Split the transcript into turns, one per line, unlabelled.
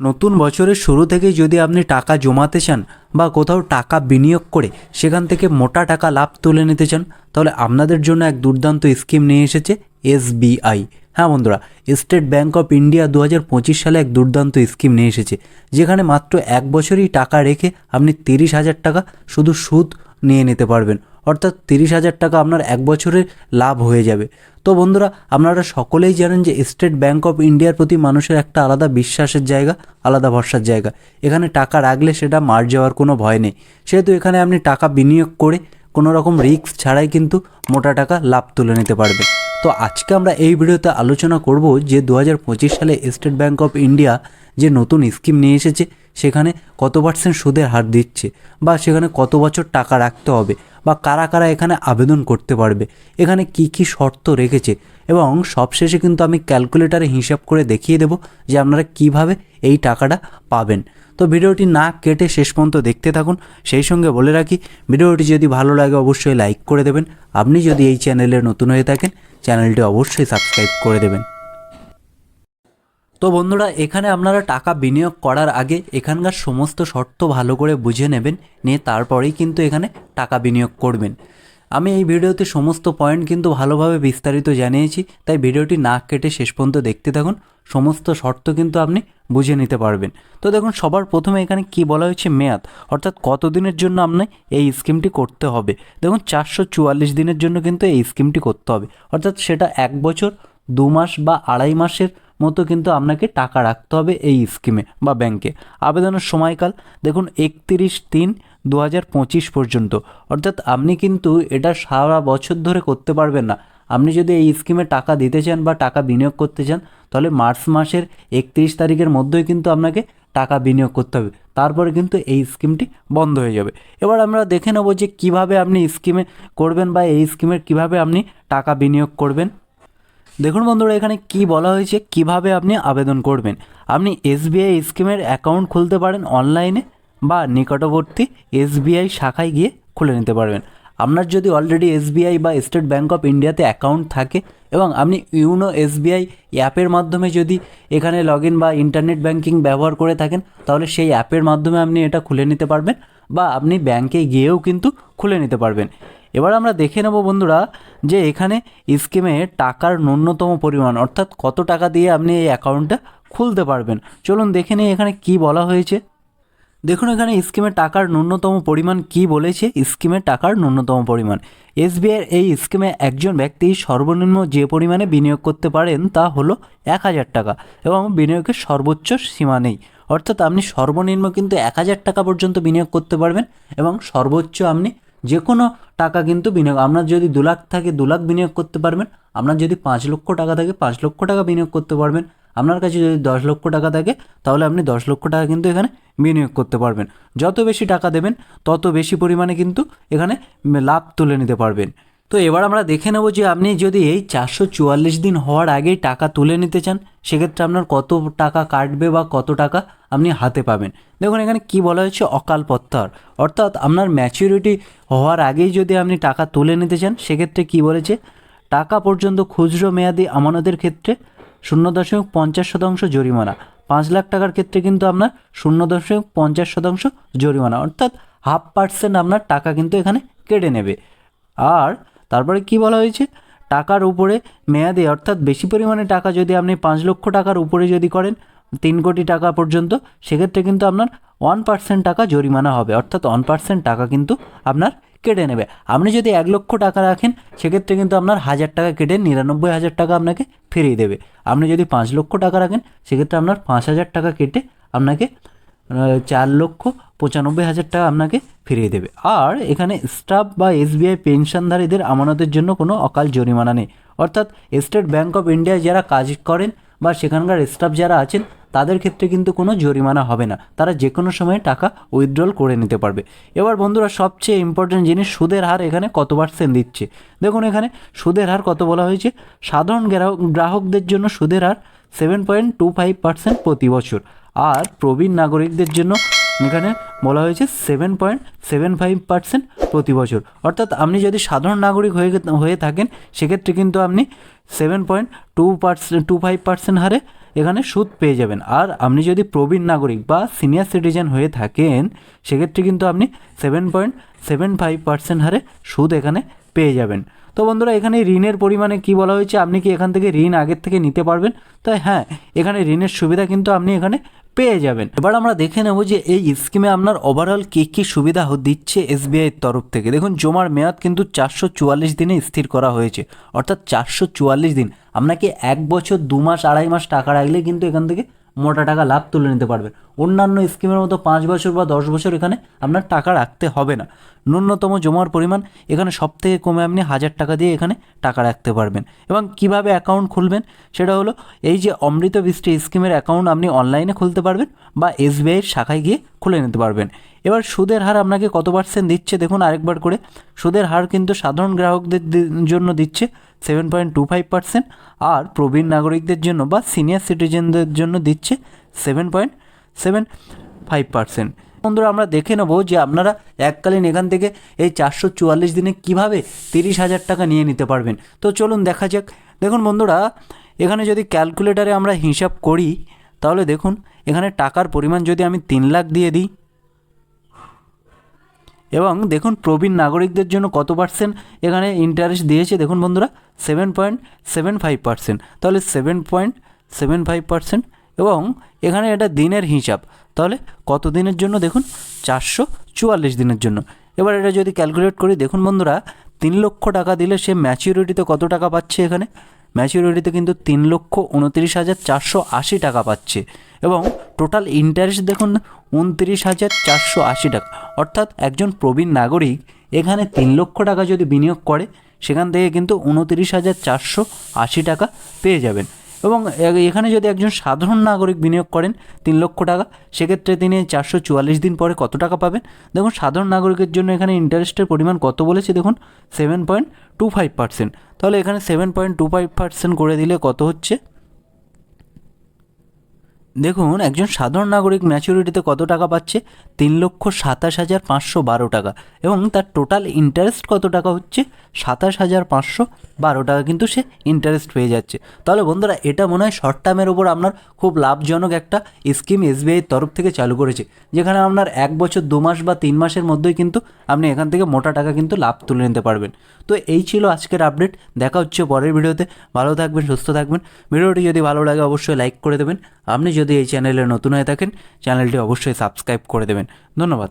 নতুন বছরের শুরু থেকেই যদি আপনি টাকা জমাতে চান বা কোথাও টাকা বিনিয়োগ করে সেখান থেকে মোটা টাকা লাভ তুলে নিতে চান, তাহলে আপনাদের জন্য এক দুর্দান্ত স্কিম নিয়ে এসেছে এসবিআই। হ্যাঁ বন্ধুরা, স্টেট ব্যাঙ্ক অফ ইন্ডিয়া দু হাজার পঁচিশ সালে এক দুর্দান্ত স্কিম নিয়ে এসেছে, যেখানে মাত্র এক বছরই টাকা রেখে আপনি তিরিশ হাজার টাকা শুধু সুদ নিয়ে নিতে পারবেন। অর্থাৎ তিরিশ হাজার টাকা আপনার এক বছরের লাভ হয়ে যাবে। তো বন্ধুরা, আপনারা সকলেই জানেন যে স্টেট ব্যাঙ্ক অফ ইন্ডিয়ার প্রতি মানুষের একটা আলাদা বিশ্বাসের জায়গা, আলাদা ভরসার জায়গা। এখানে টাকা রাখলে সেটা মার যাওয়ার কোনো ভয় নেই। সেহেতু এখানে আপনি টাকা বিনিয়োগ করে কোনো রকম রিস্ক ছাড়াই কিন্তু মোটা টাকা লাভ তুলে নিতে পারবেন। তো আজকে আমরা এই ভিডিওতে আলোচনা করব যে দু হাজার পঁচিশ সালে স্টেট ব্যাঙ্ক অফ ইন্ডিয়া যে নতুন স্কিম নিয়ে এসেছে সেখানে কত পার্সেন্ট সুদের হার দিচ্ছে বা সেখানে কত বছর টাকা রাখতে হবে বা কারা কারা এখানে আবেদন করতে পারবে, এখানে কি কি শর্ত রেখেছে এবং সবশেষে কিন্তু আমি ক্যালকুলেটারে হিসাব করে দেখিয়ে দেব যে আপনারা কীভাবে এই টাকাটা পাবেন। তো ভিডিওটি না কেটে শেষ পর্যন্ত দেখতে থাকুন, সেই সঙ্গে বলে রাখি, ভিডিওটি যদি ভালো লাগে অবশ্যই লাইক করে দেবেন। আপনি যদি এই চ্যানেলে নতুন হয়ে থাকেন, চ্যানেলটি অবশ্যই সাবস্ক্রাইব করে দেবেন। তো বন্ধুরা, এখানে আপনারা টাকা বিনিয়োগ করার আগে এখানকার সমস্ত শর্ত ভালো করে বুঝে নেবেন, নিয়ে তারপরেই কিন্তু এখানে টাকা বিনিয়োগ করবেন। আমি এই ভিডিওতে সমস্ত পয়েন্ট কিন্তু ভালোভাবে বিস্তারিত জানিয়েছি, তাই ভিডিওটি না কেটে শেষ পর্যন্ত দেখতে থাকুন। সমস্ত শর্ত কিন্তু আপনি বুঝে নিতে পারবেন। তো দেখুন, সবার প্রথমে এখানে কি বলা হয়েছে? মেয়াদ। অর্থাৎ কত দিনের জন্য আপনি এই স্কিমটি করতে হবে? দেখুন, চারশো চুয়াল্লিশ দিনের জন্য কিন্তু এই স্কিমটি করতে হবে। অর্থাৎ সেটা এক বছর, দু মাস বা আড়াই মাসের মতো কিন্তু আপনাকে টাকা রাখতে হবে এই স্কিমে বা ব্যাংকে। আবেদনের সময়কাল, দেখুন, একত্রিশ তিন দু পঁচিশ পর্যন্ত। অর্থাৎ আপনি কিন্তু এটা সারা বছর ধরে করতে পারবেন না। আপনি যদি এই স্কিমে টাকা দিতে চান বা টাকা বিনিয়োগ করতে চান, তাহলে মার্চ মাসের একত্রিশ তারিখের মধ্যেই কিন্তু আপনাকে টাকা বিনিয়োগ করতে হবে। তারপরে কিন্তু এই স্কিমটি বন্ধ হয়ে যাবে। এবার আমরা দেখে নেব যে কীভাবে আপনি স্কিমে করবেন বা এই স্কিমের কীভাবে আপনি টাকা বিনিয়োগ করবেন। দেখুন বন্ধুরা, এখানে কি বলা হয়েছে, কীভাবে আপনি আবেদন করবেন? আপনি এসবিআই স্কিমের অ্যাকাউন্ট খুলতে পারেন অনলাইনে বা নিকটবর্তী এসবিআই শাখায় গিয়ে খুলে নিতে পারবেন। আপনার যদি অলরেডি এসবিআই বা স্টেট ব্যাঙ্ক অফ ইন্ডিয়াতে অ্যাকাউন্ট থাকে এবং আপনি ইউনো এসবিআই অ্যাপের মাধ্যমে যদি এখানে লগ ইন বা ইন্টারনেট ব্যাঙ্কিং ব্যবহার করে থাকেন, তাহলে সেই অ্যাপের মাধ্যমে আপনি এটা খুলে নিতে পারবেন বা আপনি ব্যাংকে গিয়েও কিন্তু খুলে নিতে পারবেন। এবার আমরা দেখে নেব বন্ধুরা যে এখানে স্কিমে টাকার ন্যূনতম পরিমাণ, অর্থাৎ কত টাকা দিয়ে আপনি এই অ্যাকাউন্টটা খুলতে পারবেন। চলুন দেখে নিই এখানে কি বলা হয়েছে। দেখুন, এখানে স্কিমে টাকার ন্যূনতম পরিমাণ কি বলেছে? স্কিমে টাকার ন্যূনতম পরিমাণ। এসবিআইয়ের এই স্কিমে একজন ব্যক্তি সর্বনিম্ন যে পরিমাণে বিনিয়োগ করতে পারেন তা হলো এক হাজার টাকা এবং বিনিয়োগের সর্বোচ্চ সীমা নেই। অর্থাৎ আপনি সর্বনিম্ন কিন্তু এক হাজার টাকা পর্যন্ত বিনিয়োগ করতে পারবেন এবং সর্বোচ্চ আপনি যে কোনো টাকা কিন্তু বিনিয়োগ, আপনার যদি দু লাখ থাকে, দু লাখ বিনিয়োগ করতে পারবেন, আপনার যদি পাঁচ লক্ষ টাকা থাকে, পাঁচ লক্ষ টাকা বিনিয়োগ করতে পারবেন, আপনার কাছে যদি দশ লক্ষ টাকা থাকে, তাহলে আপনি দশ লক্ষ টাকা কিন্তু এখানে বিনিয়োগ করতে পারবেন। যত বেশি টাকা দেবেন, তত বেশি পরিমাণে কিন্তু এখানে লাভ তুলে নিতে পারবেন। তো এবার আমরা দেখে নেব যে আপনি যদি এই চারশো চুয়াল্লিশ দিন হওয়ার আগেই টাকা তুলে নিতে চান, সেক্ষেত্রে আপনার কত টাকা কাটবে বা কত টাকা আপনি হাতে পাবেন। দেখুন, এখানে কি বলা হয়েছে? অকাল প্রত্যাহার। অর্থাৎ আপনার ম্যাচুরিটি হওয়ার আগেই যদি আপনি টাকা তুলে নিতে চান, সেক্ষেত্রে কি বলেছে? টাকা পর্যন্ত খুচরো মেয়াদি আমানতের ক্ষেত্রে শূন্য দশমিক পঞ্চাশ শতাংশ জরিমানা। পাঁচ লাখ টাকার ক্ষেত্রে কিন্তু আপনার শূন্য দশমিক পঞ্চাশ শতাংশ জরিমানা। অর্থাৎ হাফ পার্সেন্ট আপনার টাকা কিন্তু এখানে কেটে নেবে। আর তারপরে কি বলা হয়েছে? টাকার উপরে মেয়াদে, অর্থাৎ বেশি পরিমাণে টাকা যদি আপনি পাঁচ লক্ষ টাকার উপরে যদি করেন, তিন কোটি টাকা পর্যন্ত, সেক্ষেত্রে কিন্তু আপনার ওয়ান পার্সেন্ট টাকা জরিমানা হবে। অর্থাৎ ওয়ান পার্সেন্ট টাকা কিন্তু আপনার কেটে নেবে। আপনি যদি এক লক্ষ টাকা রাখেন, সেক্ষেত্রে কিন্তু আপনার হাজার টাকা কেটে নিরানব্বই হাজার টাকা আপনাকে ফিরিয়ে দেবে। আপনি যদি পাঁচ লক্ষ টাকা রাখেন, সেক্ষেত্রে আপনার পাঁচ হাজার টাকা কেটে আপনাকে চার লক্ষ পঁচানব্বই হাজার টাকা আপনাকে ফিরিয়ে দেবে। আর এখানে স্টাফ বা এসবিআই পেনশনধারীদের আমানতের জন্য কোনো অকাল জরিমানা নেই। অর্থাৎ স্টেট ব্যাঙ্ক অফ ইন্ডিয়া যারা কাজ করেন বা সেখানকার স্টাফ যারা আছেন, তাদের ক্ষেত্রে কিন্তু কোনো জরিমানা হবে না। তারা যে কোনো সময়ে টাকা উইথড্রল করে নিতে পারবে। এবার বন্ধুরা, সবচেয়ে ইম্পর্টেন্ট জিনিস, সুদের হার এখানে কত পার্সেন্ট দিচ্ছে? দেখুন এখানে সুদের হার কত বলা হয়েছে। সাধারণ গ্রাহকদের জন্য সুদের হার seven point two five percent প্রতি বছর। আর প্রবীণ নাগরিকদের জন্য এখানে বলা হয়েছে seven point seven five percent প্রতি বছর। অর্থাৎ আপনি যদি সাধারণ নাগরিক হয়ে হয়ে থাকেন, সেক্ষেত্রে কিন্তু আপনি seven point two percent two five percent হারে এখানে সুদ পেয়ে যাবেন। আর আপনি যদি প্রবীণ নাগরিক বা সিনিয়র সিটিজেন হয়ে থাকেন, সেক্ষেত্রে কিন্তু আপনি seven point seven five percent হারে সুদ এখানে পেয়ে যাবেন। তো বন্ধুরা, এখানে ঋণের পরিমাণে কি বলা হয়েছে? আপনি কি এখান থেকে ঋণ আগের থেকে নিতে পারবেন? তাই হ্যাঁ এখানে ঋণের সুবিধা কিন্তু আপনি এখানে পেয়ে যাবেন। এবার আমরা দেখে নেব যে এই স্কিমে আপনার ওভারঅল কী কী সুবিধা দিচ্ছে এসবিআইয়ের তরফ থেকে। দেখুন, জমার মেয়াদ কিন্তু চারশো চুয়াল্লিশ দিনে স্থির করা হয়েছে। অর্থাৎ চারশো চুয়াল্লিশ দিন। আপনাকে এক বছর দু মাস, আড়াই মাস টাকা রাখলে কিন্তু এখান থেকে মোটা টাকা লাভ তুলে নিতে পারবেন অন্যান্য স্কিমের মতো পাঁচ বছর বা দশ বছর এখানে আপনার টাকা রাখতে হবে না। ন্যূনতম জমার পরিমাণ এখানে সব থেকে কমে আপনি হাজার টাকা দিয়ে এখানে টাকা রাখতে পারবেন। এবং কীভাবে অ্যাকাউন্ট খুলবেন সেটা হলো এই যে অমৃত বৃষ্টি স্কিমের অ্যাকাউন্ট আপনি অনলাইনে খুলতে পারবেন বা এসবিআইয়ের শাখায় গিয়ে খুলে নিতে পারবেন। এবার সুদের হার আপনাকে কত পার্সেন্ট দিচ্ছে? দেখুন আরেকবার করে। সুদের হার কিন্তু সাধারণ গ্রাহকদের জন্য দিচ্ছে seven point two five percent আর প্রবীণ নাগরিকদের জন্য বা সিনিয়র সিটিজেনদের জন্য দিচ্ছে seven point seven five percent বন্ধুরা, আমরা দেখে নেব যে আপনারা এককালীন এখান থেকে এই চারশো চুয়াল্লিশ দিনে কীভাবে তিরিশ হাজার টাকা নিয়ে নিতে পারবেন। তো চলুন দেখা যাক। দেখুন বন্ধুরা, এখানে যদি ক্যালকুলেটারে আমরা হিসাব করি, তাহলে দেখুন এখানে টাকার পরিমাণ যদি আমি তিন লাখ দিয়ে দিই এবং দেখুন প্রবীণ নাগরিকদের জন্য কত পার্সেন্ট এখানে ইন্টারেস্ট দিয়েছে? দেখুন বন্ধুরা seven point seven five percent তাহলে seven point seven five percent এবং এখানে এটা দিনের হিসাব। তাহলে কত দিনের জন্য? দেখুন, চারশো চুয়াল্লিশ দিনের জন্য। এবার এটা যদি ক্যালকুলেট করি, দেখুন বন্ধুরা, তিন লক্ষ টাকা দিলে সে ম্যাচিউরিটিতে কত টাকা পাচ্ছে এখানে? ম্যাচিউরিটিতে কিন্তু তিন লক্ষ উনত্রিশ হাজার চারশো আশি টাকা পাচ্ছে এবং টোটাল ইন্টারেস্ট দেখুন উনত্রিশ হাজার চারশো আশি টাকা। অর্থাৎ একজন প্রবীণ নাগরিক এখানে তিন লক্ষ টাকা যদি বিনিয়োগ করে, সেখান থেকে কিন্তু উনত্রিশ হাজার চারশো আশি টাকা পেয়ে যাবেন। এবং এখানে যদি একজন সাধারণ নাগরিক বিনিয়োগ করেন তিন লক্ষ টাকা, সেক্ষেত্রে তিনি চারশো চুয়াল্লিশ দিন পরে কত টাকা পাবেন? দেখুন, সাধারণ নাগরিকের জন্য এখানে ইন্টারেস্টের পরিমাণ কত বলেছে দেখুন, seven point two five percent. তাহলে এখানে seven point two five percent করে দিলে কত হচ্ছে? দেখুন, একজন সাধারণ নাগরিক ম্যাচুরিটিতে কত টাকা পাচ্ছে? তিন লক্ষ সাতাশ হাজার পাঁচশো বারো টাকা। এবং তার টোটাল ইন্টারেস্ট কত টাকা হচ্ছে? সাতাশ হাজার পাঁচশো বারো টাকা কিন্তু সে ইন্টারেস্ট পেয়ে যাচ্ছে। তাহলে বন্ধুরা, এটা মনে হয় শর্ট টার্মের ওপর আপনার খুব লাভজনক একটা স্কিম এসবিআইয়ের তরফ থেকে চালু করেছে, যেখানে আপনার এক বছর, দু মাস বা তিন মাসের মধ্যেই কিন্তু আপনি এখান থেকে মোটা টাকা কিন্তু লাভ তুলে নিতে পারবেন। তো এই ছিল আজকের আপডেট দেখা হচ্ছে পরের ভিডিওতে। ভালো থাকবেন, সুস্থ থাকবেন। ভিডিওটি যদি ভালো লাগে, অবশ্যই লাইক করে দেবেন। আপনি যদি এই চ্যানেলে নতুন হয়ে থাকেন চ্যানেলটি অবশ্যই সাবস্ক্রাইব করে দেবেন। ধন্যবাদ।